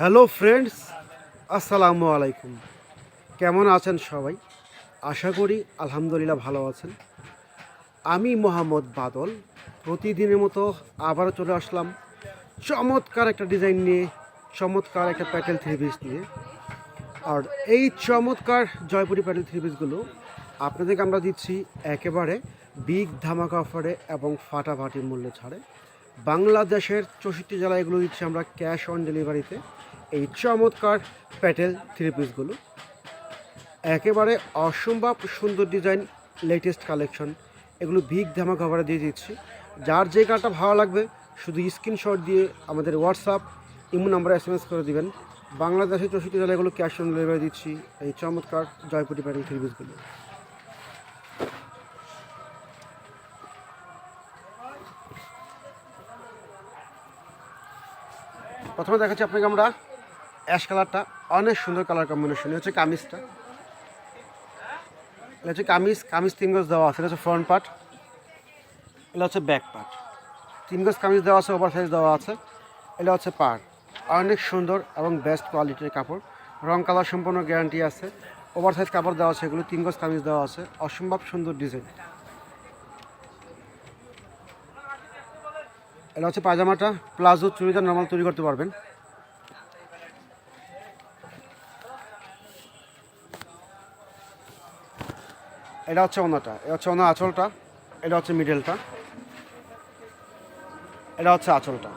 Hello friends, আসসালামু আলাইকুম। কেমন আছেন সবাই? আশা করি আলহামদুলিল্লাহ ভালো আছেন। আমি মোহাম্মদ বাদল। প্রতিদিনের মতো আবারও চলে আসলাম। চমৎকার একটা ডিজাইন নিয়ে, চমৎকার একটা প্যাটেল থ্রি পিস নিয়ে। আর এই চমৎকার জয়পুরি প্যাটেল থ্রি পিসগুলো আপনাদেরকে আমরা দিচ্ছি একেবারে বিগ ধামাকা অফারে এবং ফাটাফাটি মূল্যে ছাড়ে। বাংলাদেশের চৌষট্টি জেলায় এগুলো দিচ্ছি আমরা ক্যাশ অন ডেলিভারিতে এই চমৎকার প্যাটেল থ্রি পিসগুলো। একেবারে অসম্ভব সুন্দর ডিজাইন লেটেস্ট কালেকশন এগুলো বিগ ধামা অফারে দিয়ে দিচ্ছি। যার যে কারটা ভালো লাগবে, শুধু স্ক্রিনশট দিয়ে আমাদের হোয়াটসঅ্যাপ ইমো নাম্বারে এস এম এস করে দিবেন। বাংলাদেশের চৌষট্টি জেলায় এগুলো ক্যাশ অন ডেলিভারি দিচ্ছি, এই চমৎকার জয়পুরি প্যাটেল থ্রি পিসগুলো। প্রথমে দেখাচ্ছি আপনাকে আমরা অ্যাশ কালারটা। অনেক সুন্দর কালার কম্বিনেশন হচ্ছে কামিজটা। এটা হচ্ছে কামিজ কামিজ তিন গজ দেওয়া আছে। এটা হচ্ছে ফ্রন্ট পার্ট এটা হচ্ছে ব্যাক পার্ট তিন গজ কামিজ দেওয়া আছে ওভার সাইজ দেওয়া আছে। এটা হচ্ছে পার্ট অনেক সুন্দর এবং বেস্ট কোয়ালিটির কাপড়। রং কালার সম্পূর্ণ গ্যারান্টি আছে। ওভার সাইজ কাপড় দেওয়া আছে, এগুলো তিন গজ কামিজ দেওয়া আছে। অসম্ভব সুন্দর ডিজাইন এটা হচ্ছে পায়জামাটা, প্লাজো চুড়িদার নর্মাল তৈরি করতে পারবেন। এটা হচ্ছে ওনাটা, এটা হচ্ছে ওনা আঁচলটা, এটা হচ্ছে মিডেলটা এটা হচ্ছে আঁচলটা।